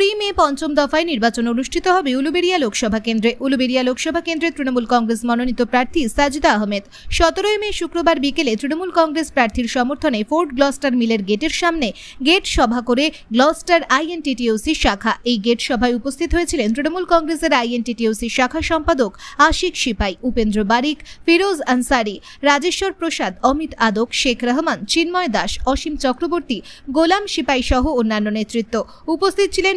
কুড়ি মে পঞ্চম দফায় নির্বাচন অনুষ্ঠিত হবে উলুবেড়িয়া লোকসভা কেন্দ্রে। উলুবেড়িয়া লোকসভা কেন্দ্রে তৃণমূল কংগ্রেস মনোনীত প্রার্থী সাজিদা আহমেদ। সতেরোই মে শুক্রবার বিকেলে তৃণমূল কংগ্রেস প্রার্থীর সমর্থনে ফোর্ট গ্লস্টার মিলের গেটের সামনে গেট সভা করে গ্লস্টার আইএনটিটিওসি শাখা। এই গেট সভায় উপস্থিত হয়েছিলেন তৃণমূল কংগ্রেসের আইএনটিটিওসি শাখা সম্পাদক আশিক সিপাই, উপেন্দ্র বারিক, ফিরোজ আনসারি, রাজেশ্বর প্রসাদ, অমিত আদক, শেখ রহমান, চিন্ময় দাস, অসীম চক্রবর্তী, গোলাম সিপাই সহ অন্যান্য নেতৃত্ব। উপস্থিত ছিলেন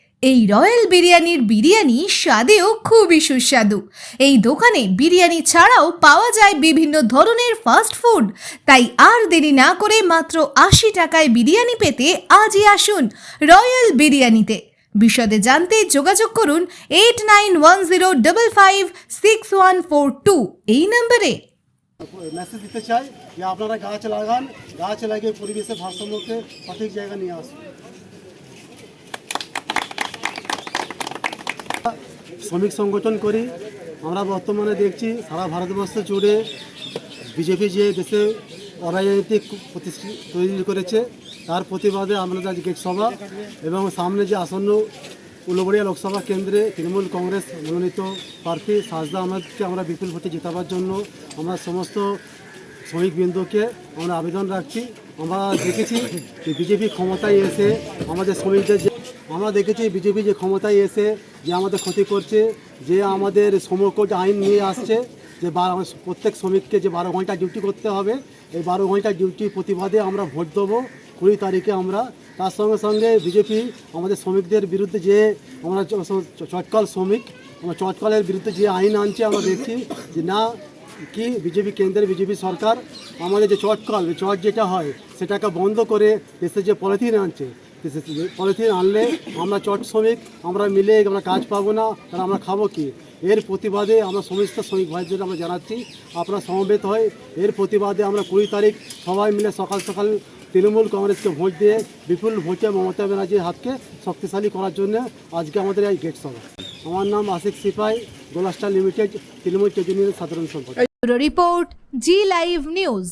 এই রয়্যাল বিরিয়ানির বিরিয়ানি স্বাদেও খুবই সুস্বাদু। এই দোকানে বিরিয়ানি ছাড়াও পাওয়া যায় বিভিন্ন ধরনের ফাস্ট ফুড তাই আর দেরি না করে মাত্র আশি টাকায় বিরিয়ানি পেতে আজই আসুন রয়্যাল বিরিয়ানিতে। বিশদে জানতে যোগাযোগ করুন eight nine one zero double five six one four two এই নম্বরে। মেসেজ দিতে চাই, যে আপনারা গাছ লাগান, গাছ লাগিয়ে পরিবেশের ভারসাম্যকে সঠিক জায়গায় নিয়ে আসুন। শ্রমিক সংগঠন করি। আমরা বর্তমানে দেখছি সারা ভারতবর্ষ জুড়ে বিজেপি যে দেশে অরাজনৈতিক তৈরি করেছে, তার প্রতিবাদে আমরা আজ গেট সভা এবং সামনে যে আসন্ন উলবড়িয়া লোকসভা কেন্দ্রে তৃণমূল কংগ্রেস মনোনীত প্রার্থী সাজদা আহমেদকে আমরা বিপুল ভোটে জেতাবার জন্য আমরা সমস্ত শ্রমিকবৃন্দকে আমরা আবেদন রাখছি। আমরা দেখেছি যে বিজেপি ক্ষমতায় এসে আমাদের শ্রমিকদের আমরা দেখেছি বিজেপি যে ক্ষমতায় এসে যে আমাদের ক্ষতি করছে, যে আমাদের শ্রমকোট আইন নিয়ে আসছে, যে বারো, প্রত্যেক শ্রমিককে যে বারো ঘণ্টা ডিউটি করতে হবে, এই বারো ঘণ্টা ডিউটি প্রতিবাদে আমরা ভোট দেবো কুড়ি তারিখে আমরা। তার সঙ্গে সঙ্গে বিজেপি আমাদের শ্রমিকদের বিরুদ্ধে যে আমরা চটকল শ্রমিক, আমরা চটকলের বিরুদ্ধে যে আইন আনছে আমরা দেখছি যে না, কি বিজেপি কেন্দ্রের বিজেপি সরকার আমাদের যে চটকল, চট যেটা হয়, সেটাকে বন্ধ করে দেশে যে পলিথিন আনছে পলিথিন আনলে আমরা চট শ্রমিক, আমরা মিলে আমরা কাজ পাবো না তাহলে আমরা খাব কি? এর প্রতিবাদে আমরা সমস্ত শ্রমিক ভাইদের আমরা জানাচ্ছি, আপনারা সমবেত হয় এর প্রতিবাদে আমরা কুড়ি তারিখ সবাই মিলে সকাল সকাল তৃণমূল কংগ্রেসকে ভোট দিয়ে বিপুল ভোটে মমতা ব্যানার্জির হাতকে শক্তিশালী করার জন্য আজকে আমাদের এই গেট সভা। আমার নাম আশিক সিপাই, গোলাস্টার লিমিটেড, তৃণমূল ট্রেড সাধারণ সম্পাদক। Report, Zee live news.